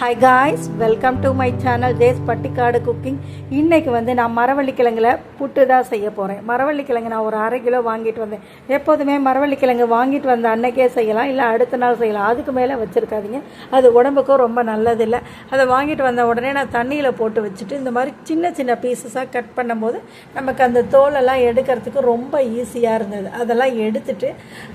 Hi guys welcome to my channel ஜேஸ் பட்டிக்காடு cooking இன்றைக்கி வந்து நான் மரவள்ளிக்கிழங்கில் புட்டு தான் செய்ய போகிறேன் மரவள்ளிக்கிழங்கு நான் ஒரு அரை கிலோ வாங்கிட்டு வந்தேன். எப்போதுமே மரவள்ளிக்கிழங்கு வாங்கிட்டு வந்த அன்னைக்கே செய்யலாம் இல்லை அடுத்த நாள் செய்யலாம். அதுக்கு மேலே வச்சுருக்காதீங்க. அது உடம்புக்கும் ரொம்ப நல்லதில்லை. அதை வாங்கிட்டு வந்த உடனே நான் தண்ணியில் போட்டு வச்சுட்டு இந்த மாதிரி சின்ன சின்ன பீசஸாக கட் பண்ணும்போது நமக்கு அந்த தோலெல்லாம் எடுக்கிறதுக்கு ரொம்ப ஈஸியாக இருந்தது. அதெல்லாம் எடுத்துட்டு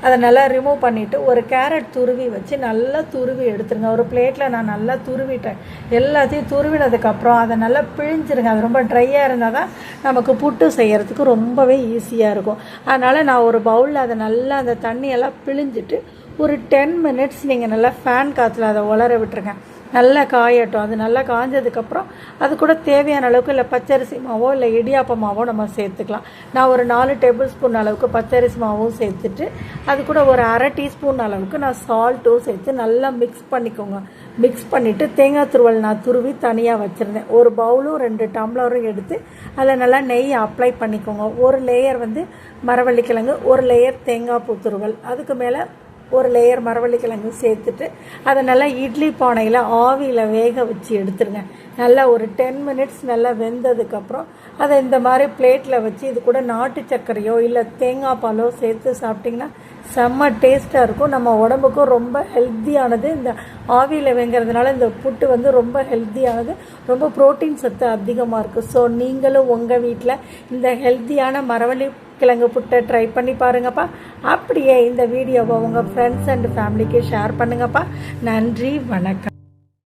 அதை நல்லா ரிமூவ் பண்ணிவிட்டு ஒரு கேரட் துருவி வச்சு நல்லா துருவி எடுத்துருங்க. ஒரு பிளேட்டில் நான் நல்லா துருவிட்டேன். எல்லாத்தையும் துருவினதுக்கப்புறம் அதை நல்லா பிழிஞ்சிருங்க. அது ரொம்ப ட்ரையாக இருந்தால் தான் நமக்கு புட்டு செய்கிறதுக்கு ரொம்பவே ஈஸியாக இருக்கும். அதனால் நான் ஒரு பவுலில் அதை நல்லா அந்த தண்ணியெல்லாம் பிழிஞ்சிட்டு ஒரு டென் மினிட்ஸ் நீங்கள் நல்லா ஃபேன் காற்றுல அதை உலர விட்டுருங்க. நல்லா காயட்டும். அது நல்லா காஞ்சதுக்கப்புறம் அது கூட தேவையான அளவுக்கு இல்லை பச்சரிசி மாவோ இல்லை இடியாப்ப மாவோ நம்ம சேர்த்துக்கலாம். நான் ஒரு நாலு டேபிள் ஸ்பூன் அளவுக்கு பச்சரிசி மாவும் சேர்த்துட்டு அது கூட ஒரு அரை டீஸ்பூன் அளவுக்கு நான் சால்ட்டும் சேர்த்து நல்லா மிக்ஸ் பண்ணிக்கோங்க. மிக்ஸ் பண்ணிவிட்டு தேங்காய் துருவல் நான் துருவி தனியாக வச்சுருந்தேன். ஒரு பவுலும் ரெண்டு டம்ளரும் எடுத்து அதில் நல்லா நெய் அப்ளை பண்ணிக்கோங்க. ஒரு லேயர் வந்து மரவள்ளிக்கிழங்கு ஒரு லேயர் தேங்காய் பூ துருவல். அதுக்கு மேலே ஒரு லேயர் மரவள்ளிக்கிழங்கு சேர்த்துட்டு அதை நல்லா இட்லி பானையில் ஆவியில் வேக வச்சு எடுத்துருங்க. நல்லா ஒரு டென் மினிட்ஸ் நல்லா வெந்ததுக்கப்புறம் அதை இந்த மாதிரி பிளேட்டில் வச்சு இது கூட நாட்டு சர்க்கரையோ இல்லை தேங்காய் பாலோ சேர்த்து சாப்பிட்டிங்கன்னா செம்ம டேஸ்ட்டாக இருக்கும். நம்ம உடம்புக்கும் ரொம்ப ஹெல்த்தியானது இந்த ஆவியில் வெங்கிறதுனால இந்த புட்டு வந்து ரொம்ப ஹெல்த்தியானது ரொம்ப ப்ரோட்டீன் சத்து அதிகமாக இருக்குது ஸோ நீங்களும் உங்கள் வீட்டில் இந்த ஹெல்த்தியான மரவள்ளி கிழங்கு புட்டை ட்ரை பண்ணி பாருங்கப்பா. அப்படியே இந்த வீடியோவை உங்கள் ஃப்ரெண்ட்ஸ் அண்ட் ஃபேமிலிக்கு ஷேர் பண்ணுங்கப்பா. நன்றி வணக்கம்.